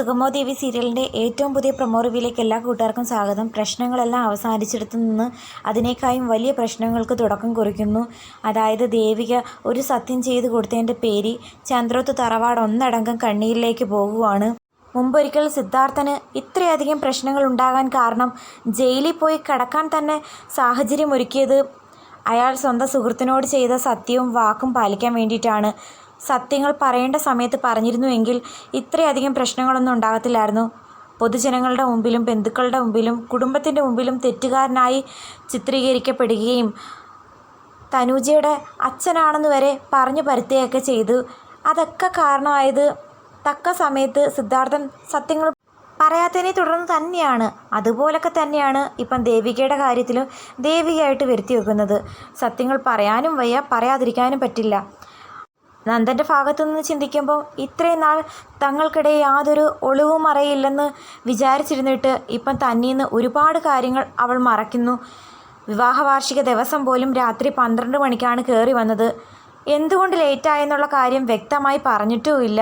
സുഗമോ ദേവി സീരിയലിന്റെ ഏറ്റവും പുതിയ പ്രൊമോ റിവ്യൂലേക്ക് എല്ലാ കൂട്ടുകാർക്കും സ്വാഗതം. പ്രശ്നങ്ങളെല്ലാം അവസാനിച്ചിടത്തു നിന്ന് അതിനേക്കായും വലിയ പ്രശ്നങ്ങൾക്ക് തുടക്കം കുറിക്കുന്നു. അതായത് ദേവിക ഒരു സത്യം ചെയ്തു കൊടുത്തതിന്റെ പേര് ചന്ദ്രോത്ത് തറവാട് ഒന്നടങ്കം കണ്ണീരിലേക്ക് പോകുവാണ്. മുമ്പൊരിക്കൽ സിദ്ധാർത്ഥന് ഇത്രയധികം പ്രശ്നങ്ങൾ ഉണ്ടാകാൻ കാരണം ജയിലിൽ പോയി കിടക്കാൻ തന്നെ സാഹചര്യം ഒരുക്കിയത് അയാൾ സ്വന്തം സുഹൃത്തിനോട് ചെയ്ത സത്യവും വാക്കും പാലിക്കാൻ വേണ്ടിയിട്ടാണ്. സത്യങ്ങൾ പറയേണ്ട സമയത്ത് പറഞ്ഞിരുന്നുവെങ്കിൽ ഇത്രയധികം പ്രശ്നങ്ങളൊന്നും ഉണ്ടാകത്തില്ലായിരുന്നു. പൊതുജനങ്ങളുടെ മുമ്പിലും ബന്ധുക്കളുടെ മുമ്പിലും കുടുംബത്തിന്റെ മുമ്പിലും തെറ്റുകാരനായി ചിത്രീകരിക്കപ്പെടുകയും തനൂജയുടെ അച്ഛനാണെന്ന് വരെ പറഞ്ഞു പരത്തുകയൊക്കെ ചെയ്തു. അതൊക്കെ കാരണമായത് തക്ക സമയത്ത് സിദ്ധാർത്ഥൻ സത്യങ്ങൾ പറയാത്തതിനെ തുടർന്ന് തന്നെയാണ്. അതുപോലൊക്കെ തന്നെയാണ് ഇപ്പം ദേവികയുടെ കാര്യത്തിലും ദേവികയായിട്ട് വരുത്തി വെക്കുന്നത്. സത്യങ്ങൾ പറയാനും വയ്യ പറയാതിരിക്കാനും പറ്റില്ല. നന്ദന്റെ ഭാഗത്തു നിന്ന് ചിന്തിക്കുമ്പോൾ ഇത്രയും നാൾ തങ്ങൾക്കിടയിൽ യാതൊരു ഒളിവും മറയില്ലെന്ന് വിചാരിച്ചിരുന്നിട്ട് ഇപ്പം തന്നീന്ന് ഒരുപാട് കാര്യങ്ങൾ അവൾ മറക്കുന്നു വിവാഹ വാർഷിക ദിവസം പോലും രാത്രി പന്ത്രണ്ട് മണിക്കാണ് കയറി വന്നത്. എന്തുകൊണ്ട് ലേറ്റായെന്നുള്ള കാര്യം വ്യക്തമായി പറഞ്ഞിട്ടുമില്ല.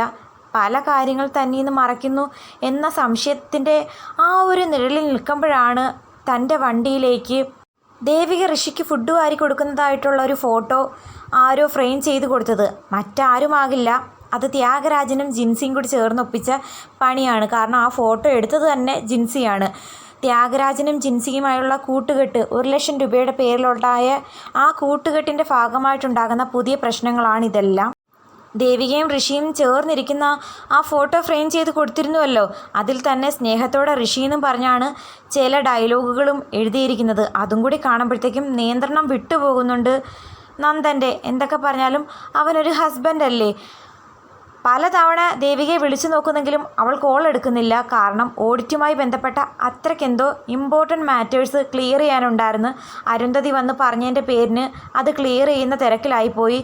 പല കാര്യങ്ങൾ തന്നീന്ന് മറയ്ക്കുന്നു എന്ന സംശയത്തിന്റെ ആ ഒരു നിഴലിൽ നിൽക്കുമ്പോഴാണ് തന്റെ വണ്ടിയിലേക്ക് ദേവിക ഋഷിക്ക് ഫുഡ് വാരി കൊടുക്കുന്നതായിട്ടുള്ള ഒരു ഫോട്ടോ ആരോ ഫ്രെയിം ചെയ്ത് കൊടുത്തത്. മറ്റാരുമാകില്ല. അത് ത്യാഗരാജനും ജിൻസിയും കൂടി ചേർന്നൊപ്പിച്ച പണിയാണ്. കാരണം ആ ഫോട്ടോ എടുത്തത് തന്നെ ജിൻസിയാണ്. ത്യാഗരാജനും ജിൻസിയുമായുള്ള കൂട്ടുകെട്ട് ഒരു ലക്ഷം രൂപയുടെ പേരിലുണ്ടായ ആ കൂട്ടുകെട്ടിന്റെ ഭാഗമായിട്ടുണ്ടാകുന്ന പുതിയ പ്രശ്നങ്ങളാണിതെല്ലാം. ദേവികയും ഋഷിയും ചേർന്നിരിക്കുന്ന ആ ഫോട്ടോ ഫ്രെയിം ചെയ്ത് കൊടുത്തിരുന്നുവല്ലോ. അതിൽ തന്നെ സ്നേഹത്തോടെ ഋഷി എന്നും പറഞ്ഞാണ് ചില ഡയലോഗുകളും എഴുതിയിരിക്കുന്നത്. അതും കൂടി കാണുമ്പോഴത്തേക്കും നിയന്ത്രണം വിട്ടുപോകുന്നുണ്ട് നന്ദന്റെ എന്തൊക്കെ പറഞ്ഞാലും അവനൊരു ഹസ്ബൻഡ് അല്ലേ പലതവണ ദേവികയെ വിളിച്ചു നോക്കുന്നെങ്കിലും അവൾ കോൾ എടുക്കുന്നില്ല. കാരണം ഓഡിറ്റുമായി ബന്ധപ്പെട്ട അത്രയ്ക്കെന്തോ ഇമ്പോർട്ടന്റ് മാറ്റേഴ്സ് ക്ലിയർ ചെയ്യാനുണ്ടായിരുന്നു. അരുന്ധതി വന്ന് പറഞ്ഞതിന്റെ പേരിന് അത് ക്ലിയർ ചെയ്യുന്ന തിരക്കിലായിപ്പോയി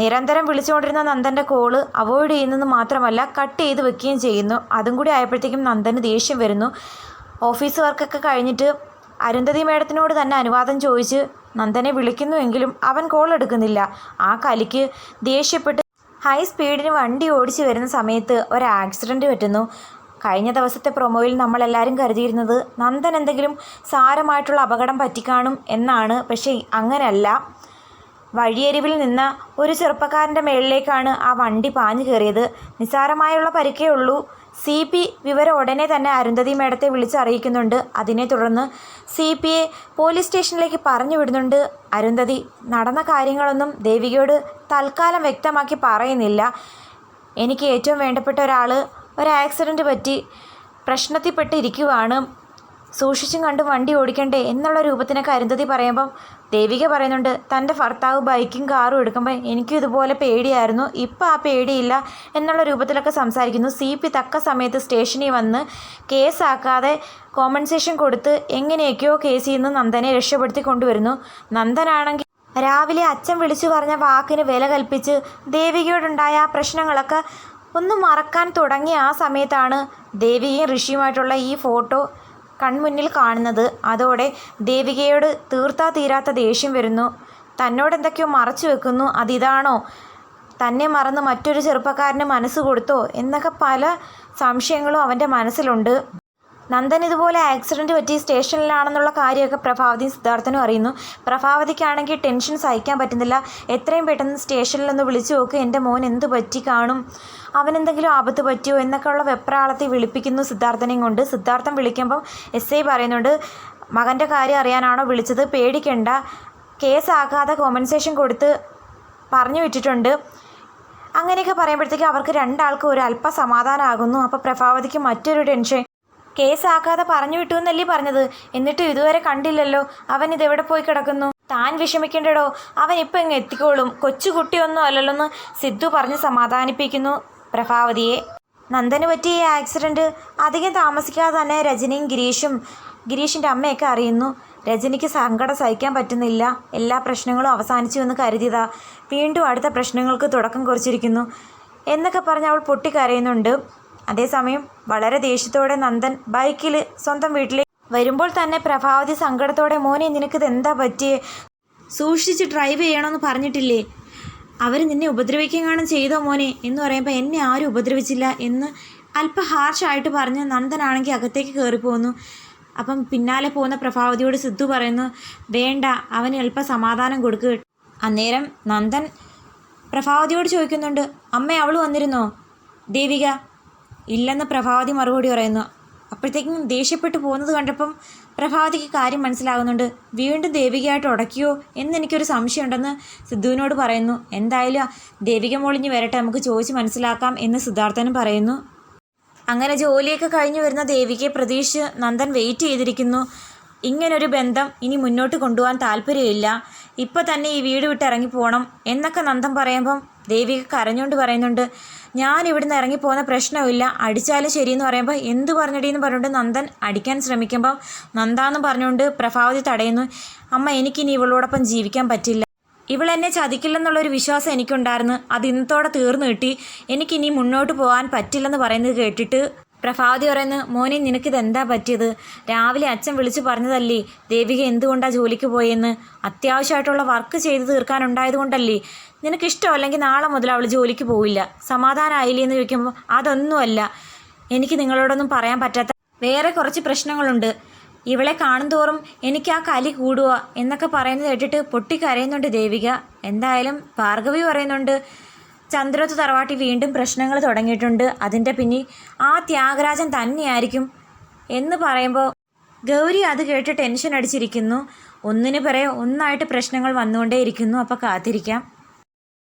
നിരന്തരം വിളിച്ചുകൊണ്ടിരുന്ന നന്ദന്റെ കോൾ അവോയ്ഡ് ചെയ്യുന്നത് മാത്രമല്ല കട്ട് ചെയ്ത് വെക്കുകയും ചെയ്യുന്നു. അതും കൂടി ആയപ്പോഴത്തേക്കും നന്ദന് ദേഷ്യം വരുന്നു. ഓഫീസ് വർക്കൊക്കെ കഴിഞ്ഞിട്ട് അരുന്ധതി മേഡത്തിനോട് തന്നെ അനുവാദം ചോദിച്ച് നന്ദനെ വിളിക്കുന്നുവെങ്കിലും അവൻ കോൾ എടുക്കുന്നില്ല. ആ കലിക്ക് ദേഷ്യപ്പെട്ട് ഹൈ സ്പീഡിന് വണ്ടി ഓടിച്ചു വരുന്ന സമയത്ത് ഒരു ആക്സിഡന്റ് പറ്റുന്നു. കഴിഞ്ഞ ദിവസത്തെ പ്രൊമോയിൽ നമ്മളെല്ലാവരും കരുതിയിരുന്നത് നന്ദൻ എന്തെങ്കിലും സാരമായിട്ടുള്ള അപകടം പറ്റിക്കാണും എന്നാണ്. പക്ഷേ അങ്ങനെയല്ല വഴിയരിവിൽ നിന്ന് ഒരു ചെറുപ്പക്കാരന്റെ മേളിലേക്കാണ് ആ വണ്ടി പാഞ്ഞു കയറിയത്. നിസ്സാരമായുള്ള പരിക്കേ ഉള്ളൂ. സി പി വിവരം ഉടനെ തന്നെ അരുന്ധതി മേഡത്തെ വിളിച്ചറിയിക്കുന്നുണ്ട് അതിനെ തുടർന്ന് സി എ പോലീസ് സ്റ്റേഷനിലേക്ക് പറഞ്ഞു വിടുന്നുണ്ട്. അരുന്ധതി നടന്ന കാര്യങ്ങളൊന്നും ദേവികയോട് തൽക്കാലം വ്യക്തമാക്കി പറയുന്നില്ല. എനിക്ക് ഏറ്റവും വേണ്ടപ്പെട്ട ഒരാൾ ഒരു ആക്സിഡന്റ് പറ്റി പ്രശ്നത്തിൽപ്പെട്ടിരിക്കുവാണ്. സൂക്ഷിച്ചും കണ്ടും വണ്ടി ഓടിക്കണ്ടേ എന്നുള്ള രൂപത്തിനൊക്കെ അരുന്ധതി പറയുമ്പം ദേവിക പറയുന്നുണ്ട് തന്റെ ഭർത്താവ് ബൈക്കും കാറും എടുക്കുമ്പോൾ എനിക്കും ഇതുപോലെ പേടിയായിരുന്നു. ഇപ്പം ആ പേടിയില്ല എന്നുള്ള രൂപത്തിലൊക്കെ സംസാരിക്കുന്നു. സി പി തക്ക സമയത്ത് സ്റ്റേഷനിൽ വന്ന് കേസാക്കാതെ കോമ്പൻസേഷൻ കൊടുത്ത് എങ്ങനെയൊക്കെയോ കേസിൽ നിന്ന് നന്ദനെ രക്ഷപ്പെടുത്തി കൊണ്ടുവരുന്നു. നന്ദനാണെങ്കിൽ രാവിലെ അച്ഛൻ വിളിച്ചു പറഞ്ഞ വാക്കിന് വില കൽപ്പിച്ച് ദേവികയോടുണ്ടായ പ്രശ്നങ്ങളൊക്കെ ഒന്ന് മറക്കാൻ തുടങ്ങിയ ആ സമയത്താണ് ദേവികയും ഋഷിയുമായിട്ടുള്ള ഈ ഫോട്ടോ കൺമുന്നിൽ കാണുന്നത്. അതോടെ ദേവികയോട് തീർത്താ തീരാത്ത ദേഷ്യം വരുന്നു. തന്നോടെന്തൊക്കെയോ മറച്ചു വെക്കുന്നു. അതിതാണോ? തന്നെ മറന്ന് മറ്റൊരു ചെറുപ്പക്കാരന് മനസ്സ് കൊടുത്തോ? എന്നൊക്കെ പല സംശയങ്ങളും അവന്റെ മനസ്സിലുണ്ട്. നന്ദൻ ഇതുപോലെ ആക്സിഡന്റ് പറ്റി സ്റ്റേഷനിലാണെന്നുള്ള കാര്യമൊക്കെ പ്രഭാവതിയും സിദ്ധാർത്ഥനും അറിയുന്നു. പ്രഭാവതിക്കാണെങ്കിൽ ടെൻഷൻ സഹിക്കാൻ പറ്റുന്നില്ല. എത്രയും പെട്ടെന്ന് സ്റ്റേഷനിലൊന്ന് വിളിച്ചു നോക്ക്. എന്റെ മോൻ എന്ത് പറ്റി കാണും. അവനെന്തെങ്കിലും ആപത്ത് പറ്റിയോ എന്നൊക്കെയുള്ള വെപ്രാളത്തെ വിളിപ്പിക്കുന്നു സിദ്ധാർത്ഥനെയും കൊണ്ട്. സിദ്ധാർത്ഥൻ വിളിക്കുമ്പം എസ് ഐ പറയുന്നുണ്ട് മകന്റെ കാര്യം അറിയാനാണോ വിളിച്ചത്? പേടിക്കണ്ട. കേസാക്കാതെ കോമ്പൻസേഷൻ കൊടുത്ത് പറഞ്ഞു വിട്ടിട്ടുണ്ട്. അങ്ങനെയൊക്കെ പറയുമ്പോഴത്തേക്കും അവർക്ക് രണ്ടാൾക്കും ഒരു അല്പ സമാധാനമാകുന്നു അപ്പോൾ പ്രഭാവതിക്ക് മറ്റൊരു ടെൻഷൻ കേസാക്കാതെ പറഞ്ഞു വിട്ടു എന്നല്ലേ പറഞ്ഞത്? എന്നിട്ടും ഇതുവരെ കണ്ടില്ലല്ലോ. അവൻ ഇതെവിടെ പോയി കിടക്കുന്നു? താൻ വിഷമിക്കേണ്ടടോ. അവൻ ഇപ്പം ഇങ്ങ് എത്തിക്കോളും? കൊച്ചുകുട്ടിയൊന്നും അല്ലല്ലോ എന്ന് സിദ്ധു പറഞ്ഞ് സമാധാനിപ്പിക്കുന്നു പ്രഭാവതിയെ. നന്ദന് പറ്റിയ ഈ ആക്സിഡന്റ് അധികം താമസിക്കാതെ തന്നെ രജനിയും ഗിരീഷും ഗിരീഷിന്റെ അമ്മയൊക്കെ അറിയുന്നു. രജനിക്ക് സങ്കടം സഹിക്കാൻ പറ്റുന്നില്ല. എല്ലാ പ്രശ്നങ്ങളും അവസാനിച്ചു എന്ന് കരുതിയതാ. വീണ്ടും അടുത്ത പ്രശ്നങ്ങൾക്ക് തുടക്കം കുറിച്ചിരിക്കുന്നു. എന്നൊക്കെ പറഞ്ഞ് അവൾ പൊട്ടിക്കരയുന്നുണ്ട്. അതേസമയം വളരെ ദേഷ്യത്തോടെ നന്ദൻ ബൈക്കിൽ സ്വന്തം വീട്ടിലേക്ക് വരുമ്പോൾ തന്നെ പ്രഭാവതി സങ്കടത്തോടെ മോനെ നിനക്കിത് എന്താ പറ്റിയേ? സൂക്ഷിച്ച് ഡ്രൈവ് ചെയ്യണമെന്ന് പറഞ്ഞിട്ടില്ലേ? അവർ നിന്നെ ഉപദ്രവിക്കുകയാണ് ചെയ്തോ മോനെ? എന്ന് പറയുമ്പോൾ എന്നെ ആരും ഉപദ്രവിച്ചില്ല എന്ന് അല്പം ഹാർഷായിട്ട് പറഞ്ഞ് നന്ദനാണെങ്കിൽ അകത്തേക്ക് കയറിപ്പോന്നു അപ്പം പിന്നാലെ പോകുന്ന പ്രഭാവതിയോട് സിദ്ധു പറയുന്നു വേണ്ട അവന് അല്പം സമാധാനം കൊടുക്കുക അന്നേരം നന്ദൻ പ്രഭാവതിയോട് ചോദിക്കുന്നുണ്ട് അമ്മ അവൾ വന്നിരുന്നോ? ദേവിക ഇല്ലെന്ന് പ്രഭാവതി മറുപടി പറയുന്നു. അപ്പോഴത്തേക്കും ദേഷ്യപ്പെട്ടു പോകുന്നത് കണ്ടപ്പം പ്രഭാവതിക്ക് കാര്യം മനസ്സിലാകുന്നുണ്ട്. വീണ്ടും ദേവികയായിട്ട് ഉടക്കിയോ എന്ന് എനിക്കൊരു സംശയമുണ്ടെന്ന് സിദ്ധുവിനോട് പറയുന്നു. എന്തായാലും ദേവിക മോളിഞ്ഞ് വരട്ടെ നമുക്ക് ചോദിച്ച് മനസ്സിലാക്കാം എന്ന് സിദ്ധാർത്ഥനും പറയുന്നു. അങ്ങനെ ജോലിയൊക്കെ കഴിഞ്ഞു വരുന്ന ദേവികയെ പ്രതീക്ഷിച്ച് നന്ദൻ വെയിറ്റ് ചെയ്തിരിക്കുന്നു. ഇങ്ങനൊരു ബന്ധം ഇനി മുന്നോട്ട് കൊണ്ടുപോകാൻ താല്പര്യമില്ല. ഇപ്പം തന്നെ ഈ വീട് വിട്ട് ഇറങ്ങി പോകണം എന്നൊക്കെ നന്ദൻ പറയുമ്പം ദേവിക കരഞ്ഞുകൊണ്ട് പറയുന്നുണ്ട്. ഞാൻ ഇവിടുന്ന് ഇറങ്ങി പോകുന്ന പ്രശ്നമില്ല അടിച്ചാലും ശരിയെന്ന് പറയുമ്പോൾ എന്ത് പറഞ്ഞിടീന്ന് എന്ന് പറഞ്ഞുകൊണ്ട് നന്ദൻ അടിക്കാൻ ശ്രമിക്കുമ്പോൾ നന്ദ എന്ന് പറഞ്ഞുകൊണ്ട് പ്രഭാവതി തടയുന്നു. അമ്മ എനിക്കിനി ഇവളോടൊപ്പം ജീവിക്കാൻ പറ്റില്ല. ഇവളെന്നെ ചതിക്കില്ലെന്നുള്ളൊരു വിശ്വാസം എനിക്കുണ്ടായിരുന്നു. അത് ഇന്നത്തോടെ തീർന്നു കിട്ടി. എനിക്കിനി മുന്നോട്ട് പോകാൻ പറ്റില്ലെന്ന് പറയുന്നത് കേട്ടിട്ട് പ്രഭാവതി പറയുന്നു മോനെ നിനക്കിത് എന്താ പറ്റിയത്? രാവിലെ അച്ഛൻ വിളിച്ചു പറഞ്ഞതല്ലേ ദേവിക എന്തുകൊണ്ടാണ് ജോലിക്ക് പോയെന്ന്? അത്യാവശ്യമായിട്ടുള്ള വർക്ക് ചെയ്ത് തീർക്കാനുണ്ടായതുകൊണ്ടല്ലേ? നിനക്കിഷ്ടമല്ലെങ്കിൽ നാളെ മുതൽ അവൾ ജോലിക്ക് പോവില്ല. സമാധാനമായില്ലേ എന്ന് ചോദിക്കുമ്പോൾ അതൊന്നുമല്ല. എനിക്ക് നിങ്ങളോടൊന്നും പറയാൻ പറ്റാത്ത വേറെ കുറച്ച് പ്രശ്നങ്ങളുണ്ട്. ഇവളെ കാണുന്തോറും എനിക്ക് ആ കലി കൂടുക എന്നൊക്കെ പറയുന്നത് കേട്ടിട്ട് പൊട്ടിക്കരയുന്നുണ്ട് ദേവിക. എന്തായാലും ഭാർഗവി പറയുന്നുണ്ട് ചന്ദ്രത്ത് തറവാട്ടി വീണ്ടും പ്രശ്നങ്ങൾ തുടങ്ങിയിട്ടുണ്ട്. അതിന്റെ പിന്നിൽ ആ ത്യാഗരാജൻ തന്നെയായിരിക്കും എന്ന് പറയുമ്പോൾ ഗൗരി അത് കേട്ട് ടെൻഷൻ അടിച്ചിരിക്കുന്നു. ഒന്നിനു പിറകെ ഒന്നായിട്ട് പ്രശ്നങ്ങൾ വന്നുകൊണ്ടേയിരിക്കുന്നു. അപ്പോൾ കാത്തിരിക്കാം.